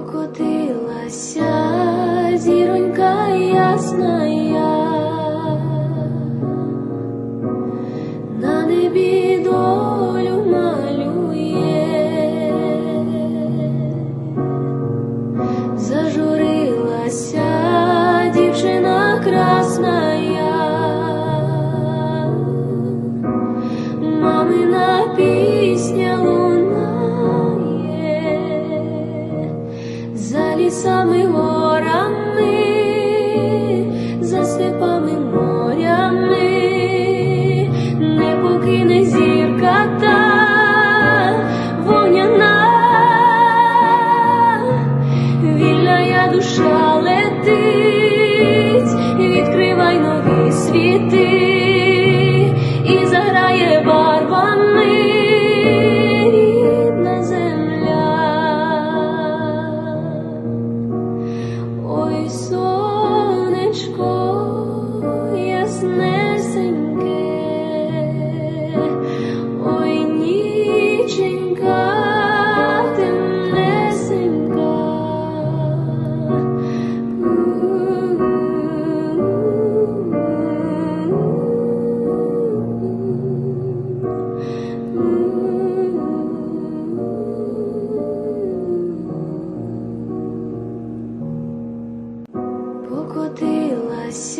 покотилася зіронька ясная, на небі долю малює, зажурилася дівчина красная, мамина пісня лунає, за лісами гор. покотилася.